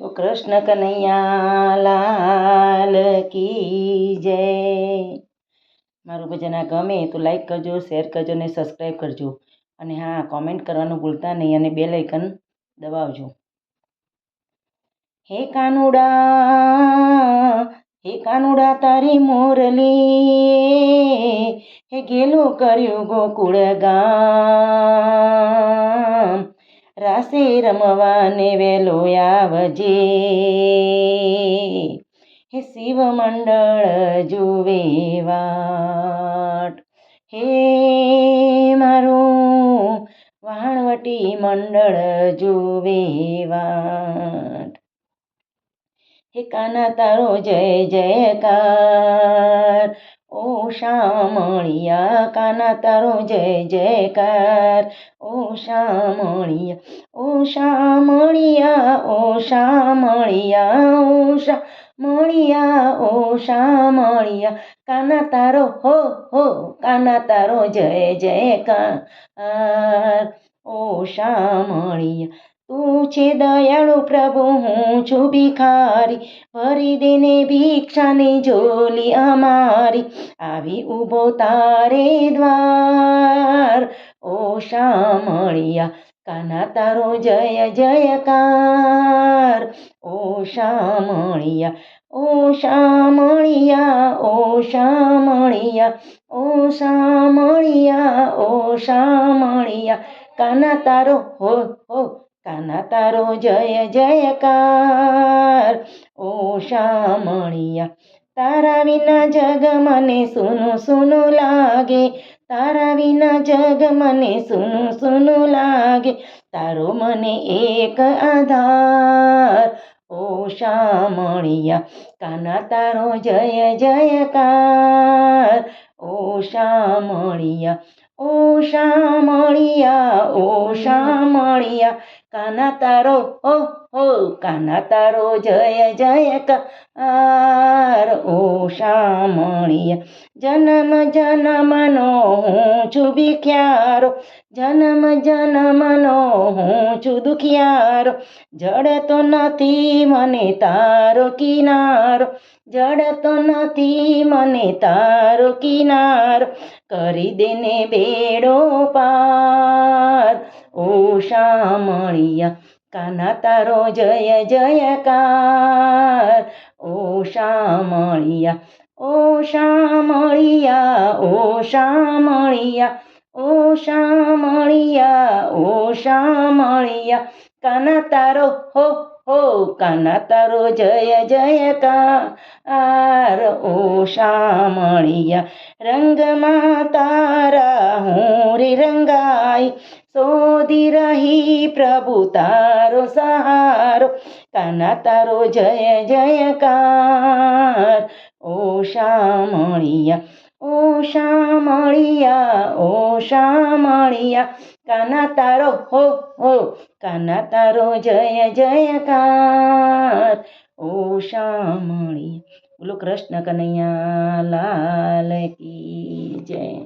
કૃષ્ણ કનૈયા લાલ કી જય. મારું ભજન આ ગમે તો લાઈક કરજો શેર કરજો અને સબસ્ક્રાઈબ કરજો. અને હા કોમેન્ટ કરવાનું ભૂલતા નહીં અને બે લાઇકન દબાવજો. હે કાનુડા હે કાનુડા તારી મોરલી, હે ગેલું કર્યું ગોકુળ ગામ રાસે રમવાને વેલો આવજે. હે શિવ મંડળ જુવે વાટ. હે મારું વાણવટી મંડળ જુવે વાટ. હે કાના તારો જય જયકાર. ઓ શામળિયા કાના તારો જય જયકાર ઓ શામળિયા ઓ શામળિયા ઓ શામળિયા ઓ શામળિયા ઓ શામળિયા કાના તારો હો હો કાના તારો જય જયકાર ઓ શામળિયા તું છે દયાળુ પ્રભુ, હું છું ભિખારી. ભરી દેને ભિક્ષાની જોલી અમારી. આવી ઊભો તારે દ્વાર. ઓ શામળિયા, કાના તારો જય જયકાર. ઓ શામળિયા ઓ શામળિયા ઓ શામળિયા. ઓ શામળિયા ઓ શામળિયા. કાના તારો, હો હો કાના તારો જય જયકાર. ઓ શામણિયા તારા વિના જગ મને સુનું સુનું લાગે. તારા વિના જગ મને સુનું સુનું લાગે. તારો મને એક આધાર. ઓ શામણિયા કાના તારો જય જયકાર. ઓ શામળિયા ઓ શામળિયા ઓ શામળિયા, કાના તારો, ઓ હો કાના તારો જય જયકાર ઓ શામળિયા, જન્મ જન્મનો હું છું ભિખ્યારો જન્મ જન્મનો હું છું દુખિયારો. જડતો નથી મને તારો કિનારો. જડતો નથી મને તારો કિનારો. કરી દેને બેડો પાર. ઓ શામળિયા, કાના તારો જય જયકાર. ઓ શામળિયા ઓ શામળિયા ઓ શામળિયા. ઓ શામળિયા ઓ શામળિયા, કાના તારો, હો હો, કાના તારો જય જયકાર ઓ શામળિયા રંગમાં તારા હું રે રંગાઈ, શોધી રહી પ્રભુ તારો સહારો, કાના તારો જય જયકાર ઓ શામળિયા ઓ શામળિયા ઓ શામળિયા કાના તારો? હો હો. કાના તારો? જય જયકાર ઓ શામણિયા બોલો કૃષ્ણ કનૈયા લાલ કી જય.